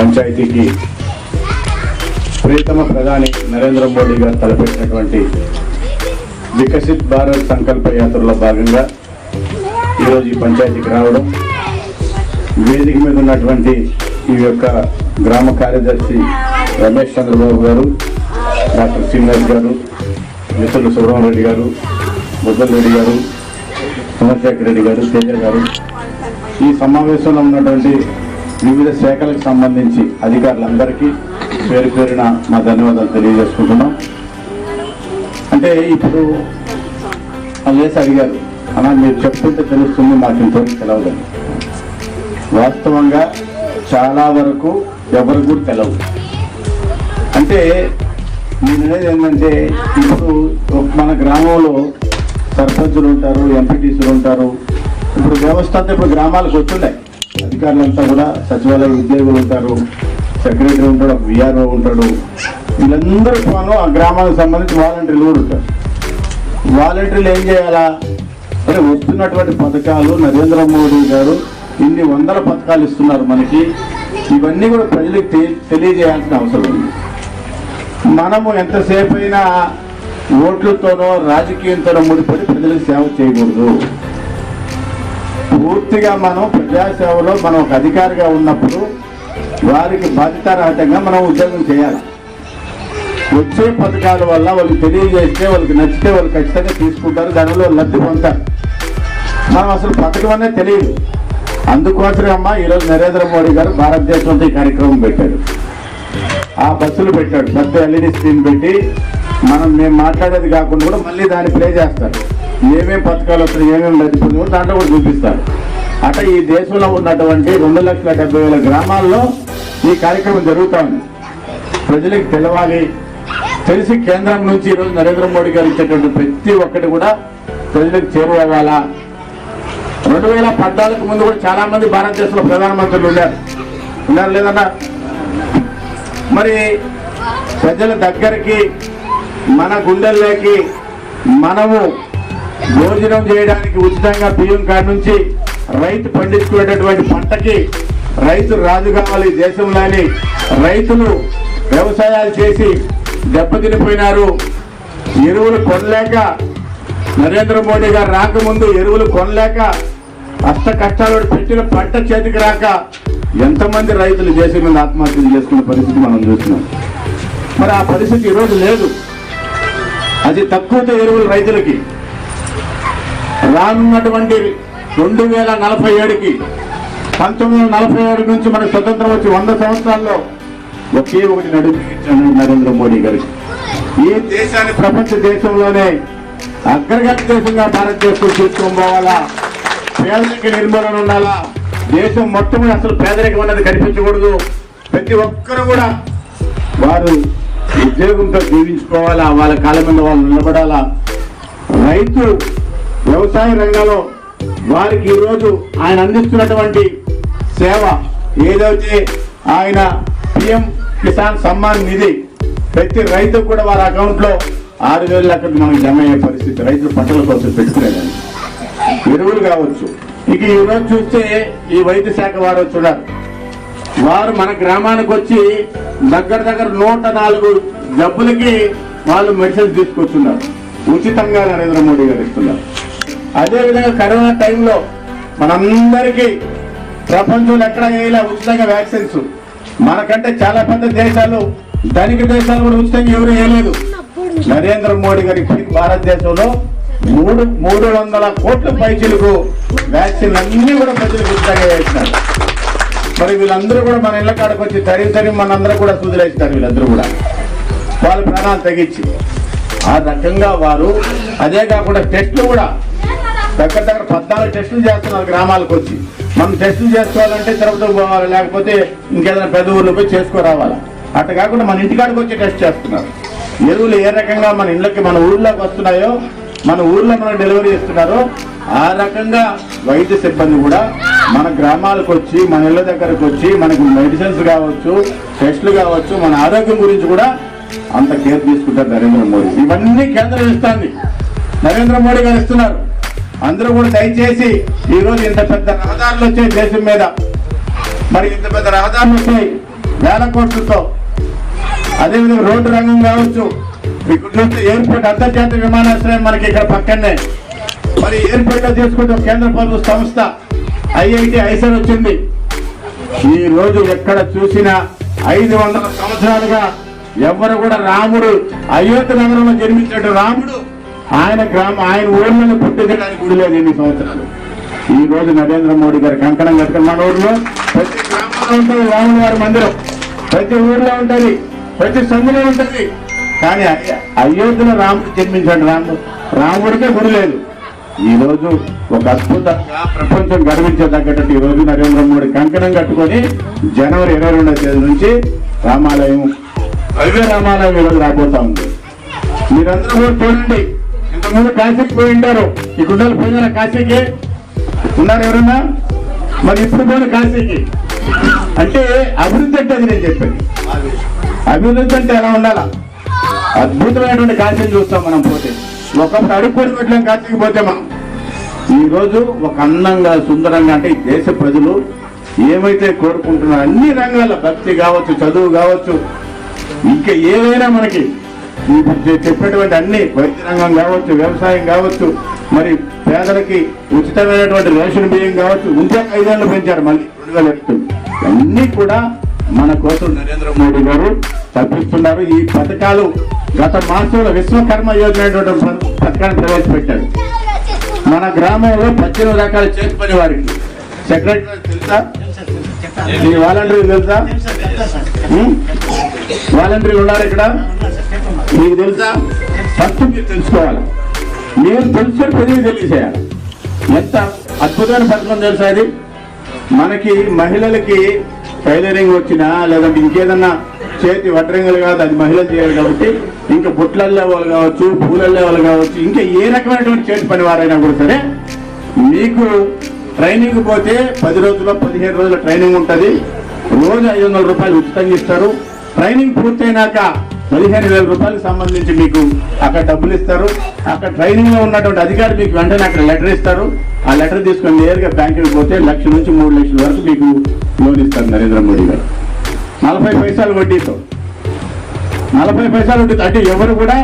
పంచాయతీకి ప్రియతమ ప్రధాని నరేంద్ర మోడీ గారు తలపెట్టినటువంటి వికసిత్ భారత్ సంకల్ప యాత్రలో భాగంగా ఈరోజు ఈ పంచాయతీకి రావడం వేదిక మీద ఉన్నటువంటి ఈ యొక్క గ్రామ కార్యదర్శి రమేష్ చంద్రబాబు గారు డాక్టర్ శ్రీనివాస్ గారు మిత్రులు సుబ్రహ్మరెడ్డి గారు బుద్ధల్ రెడ్డి గారు చంద్రశేఖర్ రెడ్డి గారు తేజ గారు. ఈ సమావేశంలో ఉన్నటువంటి వివిధ శాఖలకు సంబంధించి అధికారులందరికీ పేరు పేరున మా ధన్యవాదాలు తెలియజేసుకుంటున్నాం. అంటే ఇప్పుడు లేసి అడిగారు అన్నా మీరు చెప్తుంటే తెలుస్తుంది మాకు ఇంతవరకు తెలవదని వాస్తవంగా చాలా వరకు ఎవరికి కూడా తెలవు అంటే నేను అనేది ఏంటంటే ఇప్పుడు మన గ్రామంలో సర్పంచులు ఉంటారు ఎంపీటీసీలు ఉంటారు. ఇప్పుడు వ్యవస్థ అంతా ఇప్పుడు గ్రామాలకు వస్తున్నాయి అధికారులంతా కూడా సచివాలయ ఉద్యోగులు ఉంటారు సెక్రటరీ ఉంటాడు విఆర్ఓ ఉంటాడు. వీళ్ళందరూ మనం ఆ గ్రామానికి సంబంధించి వాలంటీర్లు కూడా ఉంటారు. వాలంటీర్లు ఏం చేయాలా? అంటే వస్తున్నటువంటి పథకాలు నరేంద్ర మోడీ గారు ఇన్ని వందల పథకాలు ఇస్తున్నారు మనకి. ఇవన్నీ కూడా ప్రజలకు తెలి తెలియజేయాల్సిన అవసరం ఉంది. మనము ఎంతసేపు అయినా ఓట్లతోనో రాజకీయంతోనో ముడిపడి ప్రజలకు సేవ చేయకూడదు. పూర్తిగా మనం ప్రజాసేవలో మనం ఒక అధికారిగా ఉన్నప్పుడు వారికి బాధ్యతారహితంగా మనం ఉద్యోగం చేయాలి. వచ్చే పథకాల వల్ల వాళ్ళకి తెలియజేస్తే వాళ్ళకి నచ్చితే వాళ్ళు ఖచ్చితంగా తీసుకుంటారు దానివల్ల వాళ్ళు లబ్ధి పొందుతారు. మనం అసలు పథకం అనేది తెలియదు. అందుకోసమే అమ్మ ఈరోజు నరేంద్ర మోడీ గారు భారతదేశంలో ఈ కార్యక్రమం పెట్టారు. ఆ బస్సులు పెట్టాడు పెద్ద ఎల్ఈడి స్క్రీన్ పెట్టి మనం మేము మాట్లాడేది కాకుండా కూడా మళ్ళీ దాన్ని ప్లే చేస్తారు. ఏమేమి పథకాలు వస్తున్నాయి ఏమేమి లబ్ధి దాంట్లో కూడా చూపిస్తారు. అట్లా ఈ దేశంలో ఉన్నటువంటి రెండు లక్షల డెబ్బై వేల గ్రామాల్లో ఈ కార్యక్రమం జరుగుతూ ఉంది. ప్రజలకు తెలవాలి. తెలిసి కేంద్రం నుంచి ఈరోజు నరేంద్ర మోడీ గారు ఇచ్చేటువంటి ప్రతి ఒక్కటి కూడా ప్రజలకు చేరువవ్వాలా? రెండు వేల పద్నాలుగు ముందు కూడా చాలా మంది భారతదేశంలో ప్రధానమంత్రులు ఉన్నారు. ఉన్నారు లేదన్నా? మరి ప్రజల దగ్గరికి మన గుండెల్లోకి మనము భోజనం చేయడానికి ఉచితంగా బియ్యం కాడ నుంచి రైతు పండించుకునేటటువంటి పంటకి రైతు రాజు కావాలి దేశంలోని రైతులు వ్యవసాయాలు చేసి దెబ్బతినిపోయినారు. ఎరువులు కొనలేక నరేంద్ర మోడీ గారు రాకముందు ఎరువులు కొనలేక అష్ట కష్టాలు పెట్టిన పంట చేతికి రాక ఎంతమంది రైతులు దేశం మీద ఆత్మహత్యలు చేసుకున్న పరిస్థితి మనం చూస్తున్నాం. మరి ఆ పరిస్థితి ఈరోజు లేదు. అది తక్కువతో ఎరువులు రైతులకి. రానున్నటువంటి రెండు వేల నలభై ఏడుకి పంతొమ్మిది వందల నలభై ఏడు నుంచి మనకు స్వతంత్రం వచ్చి వంద సంవత్సరాల్లో ఒకే ఒకటి నడిపించాడు నరేంద్ర మోడీ గారు ఈ దేశాన్ని ప్రపంచ దేశంలోనే అగ్రగతి దేశంగా భారతదేశం తీసుకొని పోవాలా? పేదరిక నిర్మూలన ఉండాలా? దేశం మొత్తం అసలు పేదరికం అన్నది కనిపించకూడదు. ప్రతి ఒక్కరు కూడా వారు ఉద్యోగంతో జీవించుకోవాలా? వాళ్ళ కాళ్ళ మీద వాళ్ళు నిలబడాలా? రైతు వ్యవసాయ రంగంలో వారికి ఈరోజు ఆయన అందిస్తున్నటువంటి సేవ ఏదైతే ఆయన పిఎం కిసాన్ సమ్మాన్ నిధి ప్రతి రైతు కూడా వారి అకౌంట్లో ఆరు వేల అక్కడ మనకు జమ అయ్యే పరిస్థితి. రైతులు పంటల కోసం పెట్టుకునేదాన్ని ఎరువులు కావచ్చు. ఇక ఈరోజు చూస్తే ఈ వైద్య శాఖ వారు వచ్చున్నారు వారు మన గ్రామానికి వచ్చి దగ్గర దగ్గర నూట నాలుగు జబ్బులకి వాళ్ళు మెడిసిన్స్ తీసుకొస్తున్నారు. ఉచితంగా నరేంద్ర మోడీ గారు ఇస్తున్నారు. అదేవిధంగా కరోనా టైంలో మనందరికీ ప్రపంచంలో ఎక్కడ వేయలే ఉచితంగా వ్యాక్సిన్స్? మనకంటే చాలా పెద్ద దేశాలు ధనిక దేశాలు కూడా ఉచితంగా ఎవరు వేయలేదు. నరేంద్ర మోడీ గారి భారతదేశంలో మూడు మూడు వందల కోట్ల పైచీలకు వ్యాక్సిన్ అన్ని కూడా ప్రజలకు ఉచితంగా వేసినారు మరి వీళ్ళందరూ కూడా మన ఇళ్ళ కాడకు వచ్చి తరి తరి మనందరూ కూడా సూదులేస్తారు వీళ్ళందరూ కూడా. వాళ్ళ ప్రాణాలు తగ్గించి ఆ రకంగా వారు అదే కాకుండా టెస్ట్లు కూడా దగ్గర దగ్గర పద్నాలుగు టెస్టులు చేస్తున్నారు గ్రామాలకు వచ్చి. మనం టెస్టులు చేసుకోవాలంటే తిరుపతికి పోవాలి లేకపోతే ఇంకేదైనా పెద్ద ఊర్లో పోయి చేసుకురావాలి? అట్లా కాకుండా మన ఇంటికాడికి వచ్చి టెస్ట్ చేస్తున్నారు. ఎరువులు ఏ రకంగా మన ఇళ్ళకి మన ఊళ్ళోకి వస్తున్నాయో మన ఊర్లో మనం డెలివరీ ఇస్తున్నారో ఆ రకంగా వైద్య సిబ్బంది కూడా మన గ్రామాలకు వచ్చి మన ఇళ్ళ దగ్గరకు వచ్చి మనకు మెడిసిన్స్ కావచ్చు టెస్టులు కావచ్చు మన ఆరోగ్యం గురించి కూడా అంత కేర్ తీసుకుంటారు నరేంద్ర మోడీ. ఇవన్నీ కేంద్రం ఇస్తుంది. నరేంద్ర మోడీ గారు ఇస్తున్నారు. అందరూ కూడా దయచేసి ఈరోజు ఇంత పెద్ద రహదారులు వచ్చాయి దేశం మీద. మరి ఇంత పెద్ద రహదారులు వచ్చాయి వేల కోట్లతో. అదేవిధంగా రోడ్డు రంగం కావచ్చు. ఇక్కడ చూస్తే ఎయిర్పోర్ట్ అంతర్జాతీయ విమానాశ్రయం మనకి ఇక్కడ పక్కనే. మరి ఎయిర్పోర్ట్లో తీసుకుంటే కేంద్ర ప్రభుత్వ సంస్థ ఐఐటి ఐసర్ వచ్చింది. ఈ రోజు ఎక్కడ చూసినా ఐదు వందల సంవత్సరాలుగా ఎవరు కూడా రాముడు అయోధ్య నగరంలో జన్మించినట్టు రాముడు ఆయన గ్రామ ఆయన ఊళ్ళని పుట్టించడానికి గుడి లేదు ఎన్ని సంవత్సరాలు. ఈ రోజు నరేంద్ర మోడీ గారి కంకణం కట్టుకుని మన ఊర్లో ప్రతి గ్రామంలో ఉంటుంది రాముని గారి మందిరం. ప్రతి ఊర్లో ఉంటుంది ప్రతి సందులో ఉంటుంది. కానీ అయోధ్యలో రాముడు జన్మించాడు రాముడు. రాముడికే గుడి లేదు. ఈరోజు ఒక అద్భుతంగా ప్రపంచం గర్వించదగ్గట్టు ఈరోజు నరేంద్ర మోడీ కంకణం కట్టుకొని జనవరి ఇరవై రెండవ తేదీ నుంచి రామాలయం భవ్య రామాలయం ఈరోజు రాబోతా ఉంది. మీరందరూ కూడా చూడండి. కొంతమంది కాశీకి పోయి ఉంటారు ఈ గుడ్డలు పోయినారా కాశీకి? ఉన్నారు ఎవరన్నా? మరి ఇప్పుడు పోయిన కాశీకి? అంటే అభివృద్ధి అంటే అది నేను చెప్పాను అభివృద్ధి అంటే ఎలా ఉండాలా? అద్భుతమైనటువంటి కాశీని చూస్తాం మనం పోతే. ఒకప్పుడు అడుక్కొని పెట్టలేం కాశీకి పోతే మనం. ఈరోజు ఒక అందంగా సుందరంగా అంటే ఈ దేశ ప్రజలు ఏమైతే కోరుకుంటున్నారో అన్ని రంగాల భక్తి కావచ్చు చదువు కావచ్చు ఇంకా ఏదైనా మనకి చెప్పినటువంటి అన్ని వైద్య రంగం కావచ్చు వ్యవసాయం కావచ్చు మరి పేదలకి ఉచితమైనటువంటి రేషన్ బియ్యం కావచ్చు ఇంకా ఐదేళ్ళు పెంచారు మళ్ళీ రెండు వేల అన్ని కూడా మన కోసం నరేంద్ర మోడీ గారు తప్పిస్తున్నారు. ఈ పథకాలు గత మాసంలో విశ్వకర్మ యోజన అనేటువంటి పథకాన్ని ప్రవేశపెట్టాడు మన గ్రామంలో పద్దెనిమిది రకాల చేతి పని వారికి. సెక్రటరీ తెలుసా? ఈ వాలంటీర్ తెలుసా? వాలంటీర్లు ఉన్నారు ఇక్కడ? మీకు తెలుసా? ఫస్ట్ మీరు తెలుసుకోవాలి. మీరు తెలుసుకొని ప్రజలకు తెలియజేయాలి ఎంత అద్భుతమైన పథకం తెలుసా అది మనకి మహిళలకి టైలరింగ్ వచ్చినా లేదంటే ఇంకేదన్నా చేతి వడ్రంగులు కాదు అది మహిళలు చేయాలి కాబట్టి ఇంకా బుట్లల్లే వాళ్ళు కావచ్చు పూలల్లే వాళ్ళు కావచ్చు ఇంకా ఏ రకమైనటువంటి చేతి పని వారైనా కూడా సరే మీకు ట్రైనింగ్ పోతే పది రోజుల్లో పదిహేను రోజుల ట్రైనింగ్ ఉంటుంది. రోజు ఐదు వందల రూపాయలు ఉచితంగా ఇస్తారు. ట్రైనింగ్ పూర్తయినాక పదిహేను వేల రూపాయలకు సంబంధించి మీకు అక్కడ డబ్బులు ఇస్తారు. అక్కడ ట్రైనింగ్లో ఉన్నటువంటి అధికారి మీకు వెంటనే అక్కడ లెటర్ ఇస్తారు. ఆ లెటర్ తీసుకొని నేరుగా బ్యాంకుకి పోతే లక్ష నుంచి మూడు లక్షల వరకు మీకు లోన్ ఇస్తారు నరేంద్ర మోడీ గారు. నలభై పైసలు వడ్డీతో. నలభై పైసలు వడ్డీ అంటే ఎవరు కూడా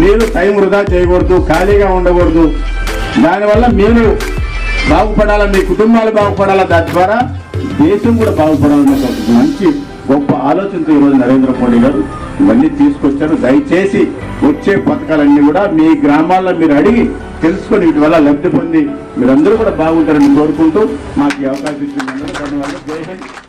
మీరు టైం వృధా చేయకూడదు ఖాళీగా ఉండకూడదు. దానివల్ల మీరు బాగుపడాలా మీ కుటుంబాలు బాగుపడాలా దాని ద్వారా దేశం కూడా బాగుపడాలన్న మంచి గొప్ప ఆలోచనతో ఈరోజు నరేంద్ర మోడీ గారు ఇవన్నీ తీసుకొచ్చారు. దయచేసి వచ్చే పథకాలన్నీ కూడా మీ గ్రామాల్లో మీరు అడిగి తెలుసుకొని వీటి వల్ల లబ్ధి పొంది మీరందరూ కూడా బాగుంటారని కోరుకుంటూ మాకు ఈ అవకాశం ఇచ్చిన ధన్యవాదాలు. జై హింద్.